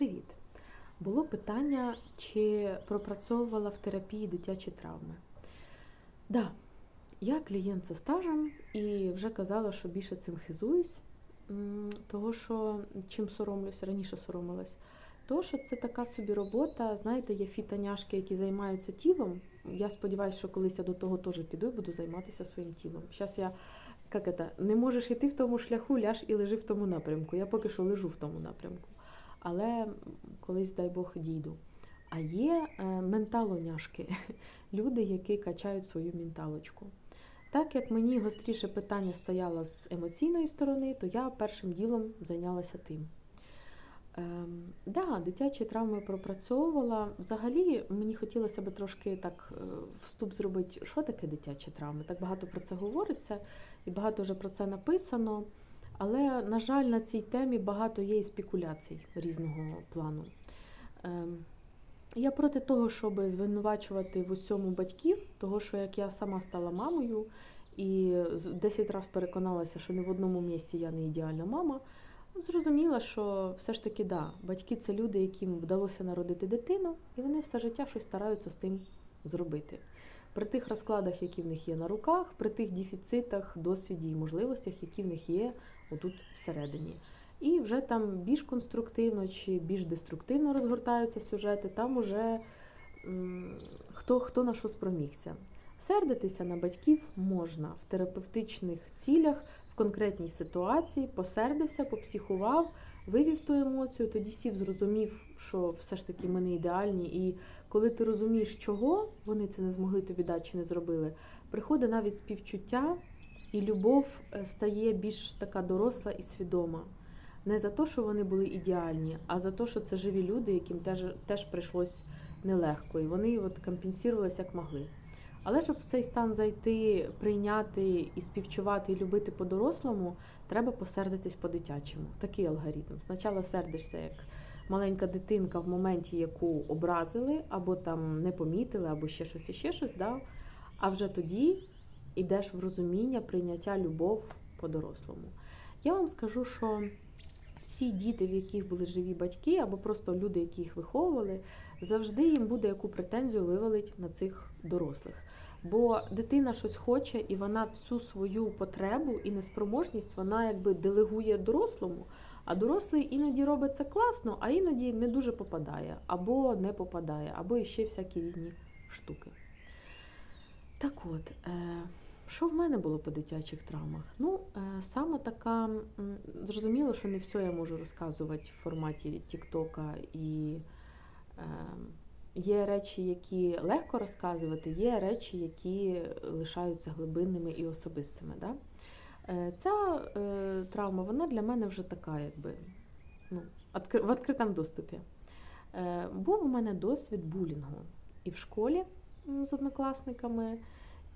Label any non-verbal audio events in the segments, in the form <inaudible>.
Привіт! Було питання, чи пропрацьовувала в терапії дитячі травми. Да, я клієнт зі стажем і вже казала, що більше цим хизуюсь, того що чим соромлюсь, раніше соромилась. То, що це така собі робота, знаєте, є фітоняшки, які займаються тілом. Я сподіваюся, що колись я до того теж піду і буду займатися своїм тілом. Зараз я як это, не можеш йти в тому шляху, ляж і лежи в тому напрямку. Я поки що лежу в тому напрямку. Але колись, дай Бог, дійду. А є е, менталоняшки, <laughs> люди, які качають свою менталочку. Так як мені гостріше питання стояло з емоційної сторони, то я першим ділом зайнялася тим. Ем, да, дитячі травми пропрацьовувала. Взагалі мені хотілося б трошки так е, вступ зробити, що таке дитячі травми. Так багато про це говориться і багато вже про це написано. Але, на жаль, на цій темі багато є і спекуляцій різного плану. Ем, я проти того, щоб звинувачувати в усьому батьків, того, що як я сама стала мамою і з- 10 разів переконалася, що ні в одному місці я не ідеальна мама, зрозуміла, що все ж таки да, батьки це люди, яким вдалося народити дитину, і вони все життя щось стараються з тим зробити. При тих розкладах, які в них є на руках, при тих дефіцитах, досвіді і можливостях, які в них є отут всередині. І вже там більш конструктивно чи більш деструктивно розгортаються сюжети, там уже хто, хто на що спромігся. Сердитися на батьків можна в терапевтичних цілях, в конкретній ситуації, посердився, попсіхував, вивів ту емоцію, тоді сів, зрозумів, що все ж таки ми не ідеальні. І коли ти розумієш, чого вони це не змогли тобі дати чи не зробили, приходить навіть співчуття, і любов е, стає більш така доросла і свідома. Не за те, що вони були ідеальні, а за те, що це живі люди, яким теж, теж прийшлось нелегко. І вони от компенсувалися як могли. Але щоб в цей стан зайти, прийняти і співчувати, і любити по-дорослому, треба посердитись по-дитячому. Такий алгоритм. Спочатку сердишся як маленька дитинка в моменті, яку образили, або там не помітили, або ще щось, і ще щось. Да? А вже тоді йдеш в розуміння, прийняття, любов по-дорослому. Я вам скажу, що всі діти, в яких були живі батьки, або просто люди, які їх виховували, завжди їм буде яку претензію вивалить на цих дорослих. Бо дитина щось хоче, і вона всю свою потребу і неспроможність вона якби делегує дорослому. А дорослий іноді робить це класно, а іноді не дуже попадає, або не попадає, або іще всякі різні штуки. Так от, е, що в мене було по дитячих травмах? Ну, е, саме така, зрозуміло, що не все я можу розказувати в форматі Тіктока і. Е, Є речі, які легко розказувати, є речі, які лишаються глибинними і особистими. Да? Ця травма, вона для мене вже така, якби ну, в відкритому доступі. Був у мене досвід булінгу і в школі з однокласниками,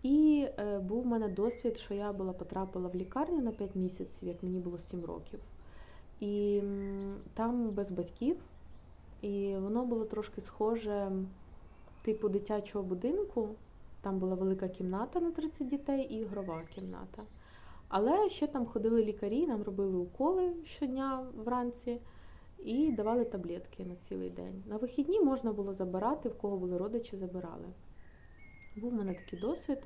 і е, був у мене досвід, що я була потрапила в лікарню на 5 місяців, як мені було 7 років. І там без батьків. І воно було трошки схоже, типу дитячого будинку. Там була велика кімната на 30 дітей і ігрова кімната. Але ще там ходили лікарі, нам робили уколи щодня вранці і давали таблетки на цілий день. На вихідні можна було забирати, в кого були родичі, забирали. Був в мене такий досвід.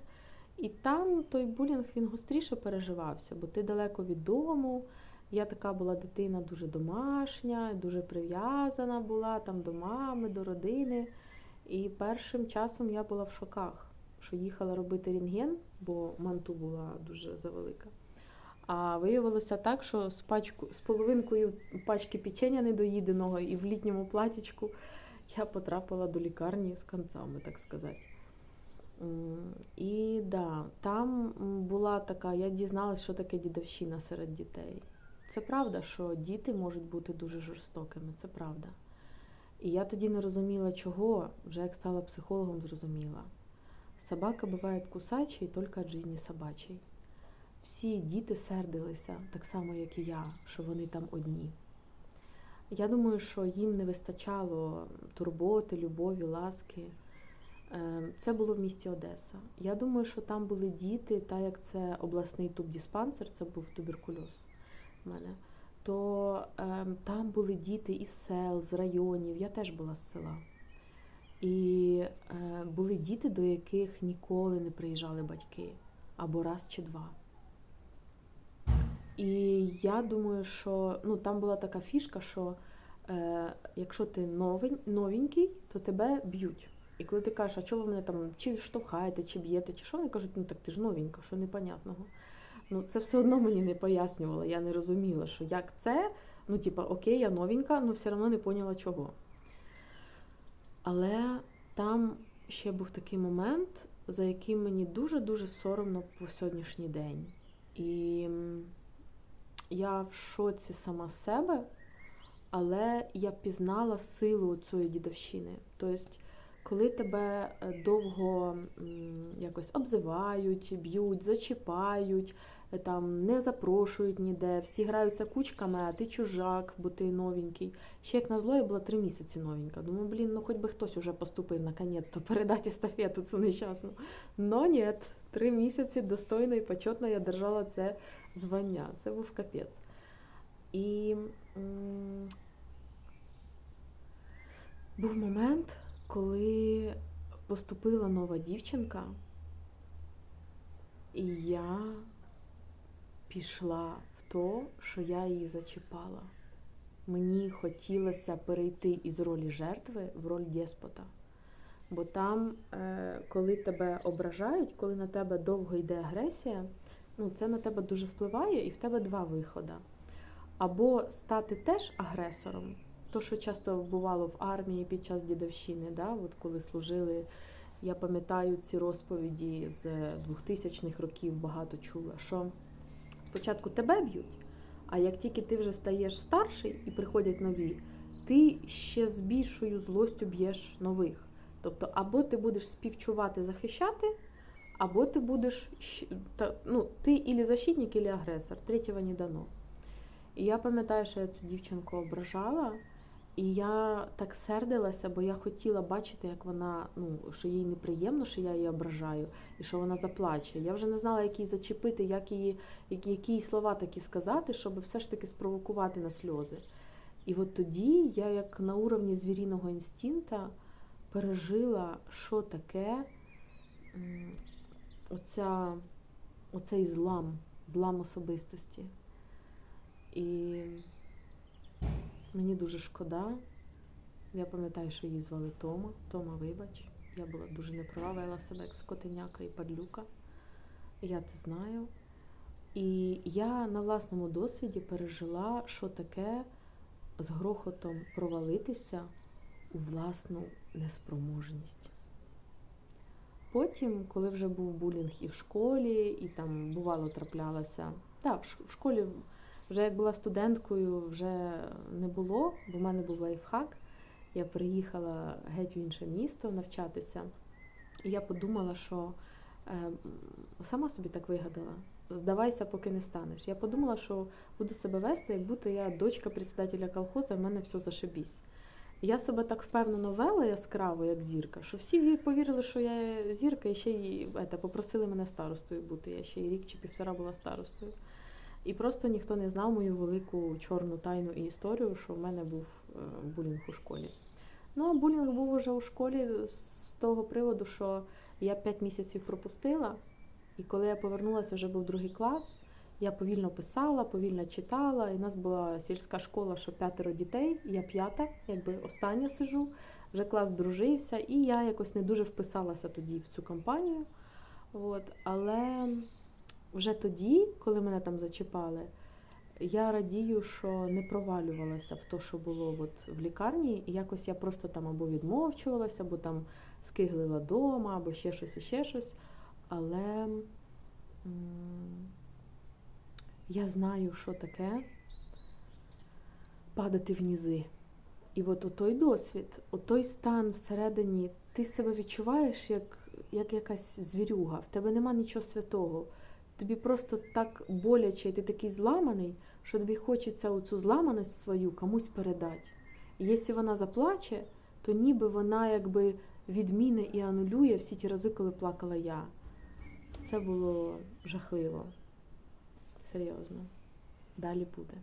І там той булінг він гостріше переживався, бо ти далеко від дому. Я така була дитина дуже домашня, дуже прив'язана була там до мами, до родини. І першим часом я була в шоках, що їхала робити рентген, бо манту була дуже завелика. А виявилося так, що з, пачку, з половинкою пачки печення недоїденого і в літньому платічку я потрапила до лікарні з концами, так сказати. І да, там була така, я дізналась, що таке дідовщина серед дітей. Це правда, що діти можуть бути дуже жорстокими, це правда. І я тоді не розуміла, чого, вже як стала психологом, зрозуміла. Собака буває кусачий тільки від житті собачий. Всі діти сердилися, так само, як і я, що вони там одні. Я думаю, що їм не вистачало турботи, любові, ласки. Е, Це було в місті Одеса. Я думаю, що там були діти, так як це обласний тубдиспансер, це був туберкульоз в мене, то е, там були діти із сел, з районів. Я теж була з села. І е, були діти, до яких ніколи не приїжджали батьки, або раз чи два. І я думаю, що ну, там була така фішка, що е, якщо ти новень, новенький, то тебе б'ють. І коли ти кажеш, а чого ви мене там чи штовхаєте, чи б'єте, чи що, вони кажуть, ну так ти ж новенька, що непонятного. Ну, це все одно мені не пояснювало, я не розуміла, що як це, ну, типа, окей, я новенька, але все одно не поняла чого. Але там ще був такий момент, за яким мені дуже-дуже соромно по сьогоднішній день. І я в шоці сама себе, але я пізнала силу цієї дідовщини. Тобто, коли тебе е, довго якось обзивають, б'ють, зачіпають, е, там не запрошують ніде, всі граються кучками, а ти чужак, бо ти новенький. Ще як назло, я була три місяці новенька. Думаю, блін, ну хоч би хтось уже поступив наконець-то передати естафету цю нещасну. Но ні, три місяці достойно і почетно я держала це звання. Це був капець. І був момент, коли поступила нова дівчинка, і я пішла в то, що я її зачіпала. Мені хотілося перейти із ролі жертви в роль деспота. Бо там, е, коли тебе ображають, коли на тебе довго йде агресія, ну, це на тебе дуже впливає, і в тебе два виходи. Або стати теж агресором, то, що часто бувало в армії під час дідовщини, да, от коли служили, я пам'ятаю ці розповіді з 2000-х років багато чула, що спочатку тебе б'ють, а як тільки ти вже стаєш старший і приходять нові, ти ще з більшою злостю б'єш нових. Тобто, або ти будеш співчувати, захищати, або ти будеш ну, ти ілі защитник, ілі агресор. Третього не дано. І я пам'ятаю, що я цю дівчинку ображала, і я так сердилася, бо я хотіла бачити, як вона, ну, що їй неприємно, що я її ображаю, і що вона заплаче. Я вже не знала, як її зачепити, як її, які, які слова такі сказати, щоб все ж таки спровокувати на сльози. І от тоді я, як на уровні звіріного інстинкта, пережила, що таке оця, оцей злам, злам особистості. І мені дуже шкода. Я пам'ятаю, що її звали Тома. Тома, вибач. Я була дуже неправа, вела себе як скотиняка і падлюка. Я це знаю. І я на власному досвіді пережила, що таке з грохотом провалитися у власну неспроможність. Потім, коли вже був булінг і в школі, і там бувало траплялося. Так, в школі вже як була студенткою, вже не було, бо в мене був лайфхак. Я приїхала геть в інше місто навчатися, і я подумала, що е, сама собі так вигадала. Здавайся, поки не станеш. Я подумала, що буду себе вести, як будто я дочка председателя колхозу, в мене все зашибісь. Я себе так впевнено вела яскраво, як зірка, що всі повірили, що я зірка, і ще й ета, попросили мене старостою бути. Я ще й рік чи півтора була старостою. І просто ніхто не знав мою велику чорну тайну і історію, що в мене був е, булінг у школі. Ну, а булінг був уже у школі з того приводу, що я 5 місяців пропустила, і коли я повернулася, вже був другий клас. Я повільно писала, повільно читала. І в нас була сільська школа, що п'ятеро дітей, я п'ята, якби остання сижу. Вже клас дружився, і я якось не дуже вписалася тоді в цю компанію. От. Але вже тоді, коли мене там зачіпали, я радію, що не провалювалася в те, що було от в лікарні. І якось я просто там або відмовчувалася, або там скиглила дома, або ще щось, і ще щось. Але я знаю, що таке падати в нізи. І от той досвід, той стан всередині, ти себе відчуваєш як, як якась звірюга, в тебе нема нічого святого. Тобі просто так боляче, і ти такий зламаний, що тобі хочеться оцю зламаність свою комусь передати. І якщо вона заплаче, то ніби вона якби відміне і анулює всі ті рази, коли плакала я. Це було жахливо. Серйозно. Далі буде.